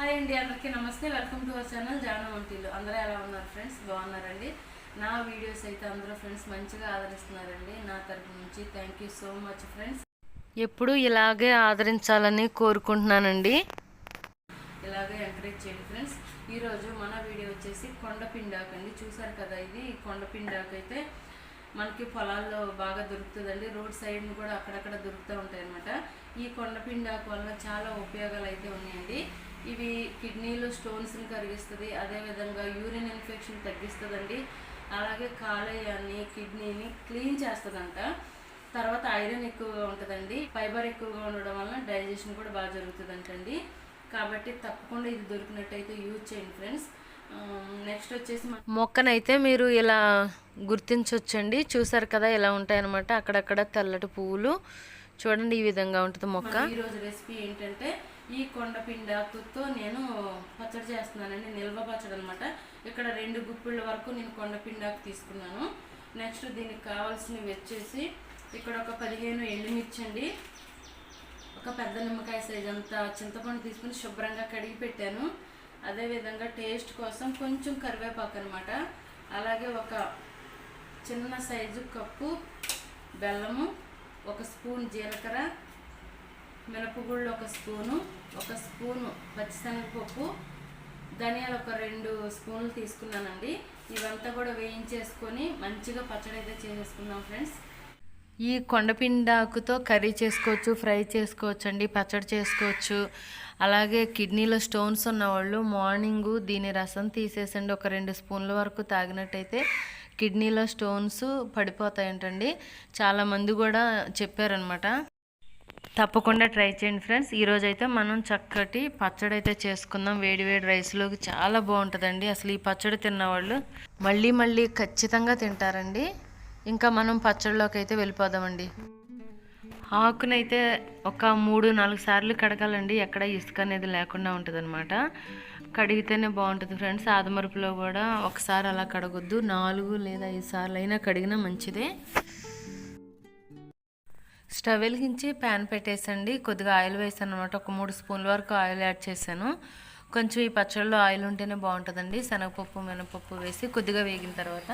Hi అండి అందరికీ నమస్తే. వెల్కమ్ టు అవర్ ఛానల్ జాన వంటిల్లు. అందరూ ఎలా ఉన్నారు ఫ్రెండ్స్? బాగున్నారండి? నా వీడియోస్ అయితే అందరూ ఫ్రెండ్స్ మంచిగా ఆదరిస్తున్నారండి. నా తరపు నుంచి thank you so much friends ఎప్పుడు ఇలాగే ఆదరించాలని కోరుకుంటున్నానండి. ఇలాగే ఎంకరేజ్ చేయండి ఫ్రెండ్స్ ఈరోజు మన వీడియో వచ్చేసి కొండపిండాకు అండి. చూసారు కదా ఇది? కొండపిండాకు అయితే మనకి పొలాల్లో బాగా దొరుకుతుందండి. రోడ్ సైడ్ కూడా అక్కడక్కడ దొరుకుతూ ఉంటాయి అనమాట ఈ కొండపిండాకు వల్ల చాలా ఉపయోగాలు అయితే ఉన్నాయండి. ఇవి కిడ్నీలో స్టోన్స్ని కరిగిస్తుంది అదేవిధంగా యూరిన్ ఇన్ఫెక్షన్ తగ్గిస్తుందండి. అలాగే కాలేయాన్ని కిడ్నీని క్లీన్ చేస్తుందంట. తర్వాత ఐరన్ ఎక్కువగా ఉంటుందండి. ఫైబర్ ఎక్కువగా ఉండడం వలన డైజెషన్ కూడా బాగా జరుగుతుందంటండి. కాబట్టి తప్పకుండా ఇది దొరికినట్టయితే యూజ్ చేయండి ఫ్రెండ్స్. నెక్స్ట్ వచ్చేసి మొక్కనైతే మీరు ఇలా గుర్తించవచ్చండి చూసారు కదా ఇలా ఉంటాయన్నమాట. అక్కడక్కడ తెల్లటి పువ్వులు. చూడండి ఈ విధంగా ఉంటుంది మొక్క. ఈ రోజు రెసిపీ ఏంటంటే ఈ కొండపిండాకుతో నేను పచ్చడి చేస్తున్నానండి నిల్వ పచ్చడి అనమాట ఇక్కడ రెండు గుప్పిళ్ళ వరకు నేను కొండపిండాకు తీసుకున్నాను. నెక్స్ట్ దీనికి కావాల్సినవి వచ్చేసి ఇక్కడ ఒక పదిహేను ఎండుమిర్చి అండి ఒక పెద్ద నిమ్మకాయ సైజ్ అంత చింతపండు తీసుకుని శుభ్రంగా కడిగి పెట్టాను. అదేవిధంగా టేస్ట్ కోసం కొంచెం కరివేపాకు అనమాట అలాగే ఒక చిన్న సైజు కప్పు బెల్లము ఒక స్పూన్ జీలకర్ర మినపగుళ్ళు ఒక స్పూను ఒక స్పూను పచ్చిశనగపప్పు ధనియాలు ఒక రెండు స్పూన్లు తీసుకున్నానండి. ఇవంతా కూడా వేయించేసుకొని మంచిగా పచ్చడి అయితే చేసేసుకుందాం ఫ్రెండ్స్. ఈ కొండపిండాకుతో కర్రీ చేసుకోవచ్చు ఫ్రై చేసుకోవచ్చు అండి పచ్చడి చేసుకోవచ్చు. అలాగే కిడ్నీలో స్టోన్స్ ఉన్నవాళ్ళు మార్నింగ్ దీని రసం తీసేసండి ఒక రెండు స్పూన్ల వరకు తాగినట్టయితే కిడ్నీలో స్టోన్స్ పడిపోతాయంటండి. చాలామంది కూడా చెప్పారనమాట తప్పకుండా ట్రై చేయండి ఫ్రెండ్స్. ఈరోజు అయితే మనం చక్కటి పచ్చడి అయితే చేసుకుందాం. వేడి వేడి రైస్లోకి చాలా బాగుంటుందండి. అసలు ఈ పచ్చడి తిన్నవాళ్ళు మళ్ళీ మళ్ళీ ఖచ్చితంగా తింటారండి. ఇంకా మనం పచ్చడిలోకి అయితే వెళ్ళిపోదామండి. ఆకునైతే ఒక మూడు నాలుగు సార్లు కడగాలండి. ఎక్కడ ఇసుక అనేది లేకుండా ఉంటుంది కడిగితేనే బాగుంటుంది ఫ్రెండ్స్. ఆదమరుపులో కూడా ఒకసారి అలా కడగొద్దు. నాలుగు లేదా ఐదు సార్లు అయినా కడిగినా మంచిదే. స్టవ్ వెలిగించి ప్యాన్ పెట్టేసండి. కొద్దిగా ఆయిల్ వేసాను అనమాట ఒక మూడు స్పూన్ల వరకు ఆయిల్ యాడ్ చేశాను. కొంచెం ఈ పచ్చళ్ళలో ఆయిల్ ఉంటేనే బాగుంటుందండి. శనగపప్పు మినపప్పు వేసి కొద్దిగా వేగిన తర్వాత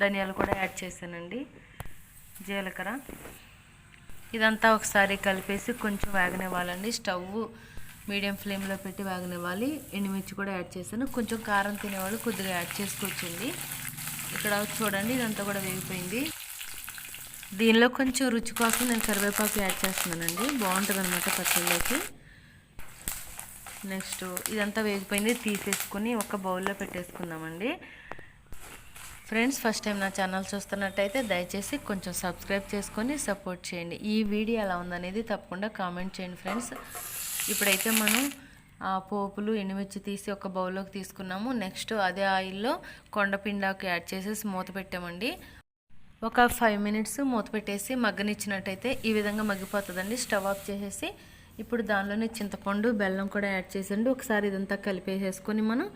ధనియాలు కూడా యాడ్ చేశానండి. జీలకర్ర. ఇదంతా ఒకసారి కలిపేసి కొంచెం వేగనివ్వాలండి. స్టవ్ మీడియం ఫ్లేమ్లో పెట్టి వేగనివ్వాలి. ఎండుమిర్చి కూడా యాడ్ చేశాను. కొంచెం కారం తినేవాళ్ళు కొద్దిగా యాడ్ చేసుకోవచ్చండి. ఇక్కడ చూడండి ఇదంతా కూడా వేగిపోయింది. దీనిలో కొంచెం రుచి కోసం నేను కరివేపాకు యాడ్ చేస్తున్నానండి. బాగుంటుంది అనమాట పచ్చళ్ళలోకి నెక్స్ట్ ఇదంతా వేగిపోయింది. తీసేసుకుని ఒక బౌల్లో పెట్టేసుకుందామండి. ఫ్రెండ్స్ ఫస్ట్ టైం నా ఛానల్ చూస్తున్నట్టయితే దయచేసి కొంచెం సబ్స్క్రైబ్ చేసుకొని సపోర్ట్ చేయండి. ఈ వీడియో ఎలా ఉందనేది తప్పకుండా కామెంట్ చేయండి ఫ్రెండ్స్ ఇప్పుడైతే మనం ఆ పోపులు ఎండుమిర్చి తీసి ఒక బౌల్లోకి తీసుకున్నాము. నెక్స్ట్ అదే ఆయిల్లో కొండపిండాకు యాడ్ చేసేసి మూత పెట్టామండి. ఒక ఫైవ్ మినిట్స్ మూత పెట్టేసి మగ్గనిచ్చినట్టయితే ఈ విధంగా మగ్గిపోతుందండి. స్టవ్ ఆఫ్ చేసేసి ఇప్పుడు దానిలోనే చింతపండు బెల్లం కూడా యాడ్ చేసండి ఒకసారి ఇదంతా కలిపేసేసుకొని మనం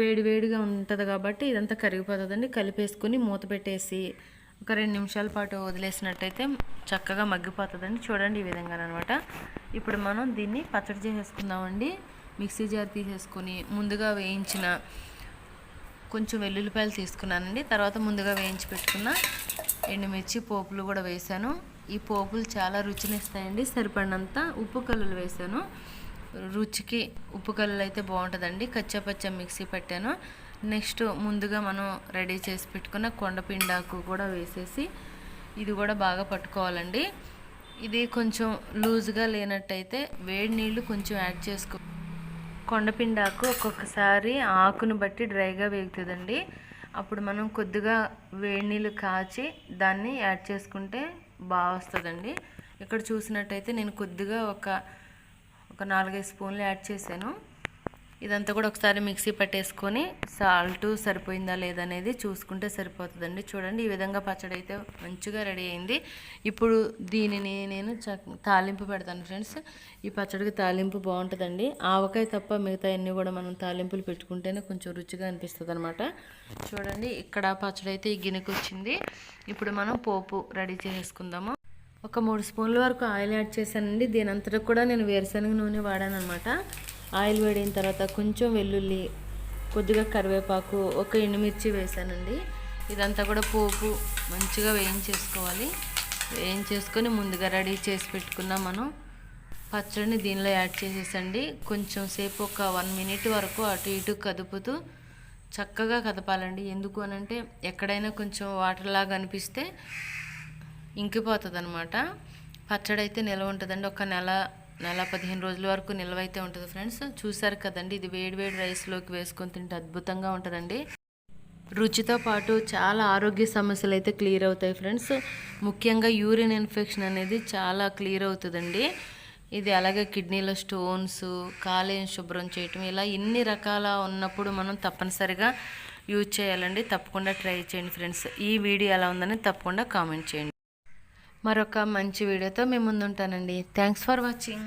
వేడి వేడిగా ఉంటుంది కాబట్టి ఇదంతా కరిగిపోతుందండి. కలిపేసుకొని మూత పెట్టేసి ఒక రెండు నిమిషాల పాటు వదిలేసినట్టయితే చక్కగా మగ్గిపోతుందండి. చూడండి ఈ విధంగా అనమాట ఇప్పుడు మనం దీన్ని పచ్చడి చేసేసుకుందామండి. మిక్సీ జార్ తీసేసుకొని ముందుగా వేయించిన కొంచెం వెల్లుల్లిపాయలు తీసుకున్నానండి. తర్వాత ముందుగా వేయించి పెట్టుకున్న ఎండుమిర్చి పోపులు కూడా వేసాను ఈ పోపులు చాలా రుచినిస్తాయండి. సరిపడినంత ఉప్పు కల్లులు వేసాను రుచికి ఉప్పు కల్లులు అయితే బాగుంటుందండి. కచ్చాపచ్చ మిక్సీ పెట్టాను. నెక్స్ట్ ముందుగా మనం రెడీ చేసి పెట్టుకున్న కొండపిండాకు కూడా వేసేసి ఇది కూడా బాగా పట్టుకోవాలండి. ఇది కొంచెం లూజ్గా లేనట్టయితే వేడి నీళ్ళు కొంచెం యాడ్ చేసుకో కొండపిండాకు ఒక్కొక్కసారి ఆకును బట్టి డ్రైగా వేగుతుందండి. అప్పుడు మనం కొద్దిగా వేడి నీళ్ళు కాచి దాన్ని యాడ్ చేసుకుంటే బాగా వస్తుందండి. ఇక్కడ చూసినట్టయితే నేను కొద్దిగా ఒక ఒక నాలుగైదు స్పూన్లు యాడ్ చేశాను. ఇదంతా కూడా ఒకసారి మిక్సీ పట్టేసుకొని సాల్ట్ సరిపోయిందా లేదా అనేది చూసుకుంటే సరిపోతుందండి. చూడండి ఈ విధంగా పచ్చడి అయితే మంచిగా రెడీ అయింది. ఇప్పుడు దీనిని నేను చ- తాలింపు పెడతాను ఫ్రెండ్స్. ఈ పచ్చడికి తాలింపు బాగుంటుందండి. ఆవకాయ తప్ప మిగతా అన్నీ కూడా మనం తాలింపులు పెట్టుకుంటేనే కొంచెం రుచిగా అనిపిస్తుంది అనమాట చూడండి ఇక్కడ పచ్చడి అయితే ఈ గిన్నెకి వచ్చింది. ఇప్పుడు మనం పోపు రెడీ చేసుకుందాము. ఒక మూడు స్పూన్ల వరకు ఆయిల్ యాడ్ చేశానండి. దీని అంతటా కూడా నేను వేరుశనగ నూనె వాడాను అనమాట ఆయిల్ వేడిన తర్వాత కొంచెం వెల్లుల్లి కొద్దిగా కరివేపాకు ఒక ఎండుమిర్చి వేసానండి. ఇదంతా కూడా పోపు మంచిగా వేయించేసుకోవాలి. వేయించేసుకొని ముందుగా రెడీ చేసి పెట్టుకున్న మనం. పచ్చడిని దీనిలో యాడ్ చేసేసండి. కొంచెం సేపు ఒక వన్ మినిట్ వరకు అటు ఇటు కదుపుతూ చక్కగా కదపాలండి. ఎందుకు అనంటే ఎక్కడైనా కొంచెం వాటర్ లాగా అనిపిస్తే ఇంకిపోతుంది అనమాట పచ్చడి అయితే నిల్వ ఉంటుందండి. ఒక నెల నెల పదిహేను రోజుల వరకు నిల్వ అయితే ఉంటుంది ఫ్రెండ్స్. చూసారు కదండి ఇది వేడి వేడి రైస్లోకి వేసుకొని తింటే అద్భుతంగా ఉంటుందండి. రుచితో పాటు చాలా ఆరోగ్య సమస్యలు అయితే క్లియర్ అవుతాయి ఫ్రెండ్స్. ముఖ్యంగా యూరిన్ ఇన్ఫెక్షన్ అనేది చాలా క్లియర్ అవుతుందండి. ఇది అలాగే కిడ్నీలో స్టోన్స్ కాలేయం శుభ్రం చేయటం ఇలా ఇన్ని రకాల ఉన్నప్పుడు మనం తప్పనిసరిగా యూజ్ చేయాలండి. తప్పకుండా ట్రై చేయండి ఫ్రెండ్స్. ఈ వీడియో ఎలా ఉందని తప్పకుండా కామెంట్ చేయండి. మరొక మంచి వీడియోతో మేము ముందుంటానండి. Thanks for watching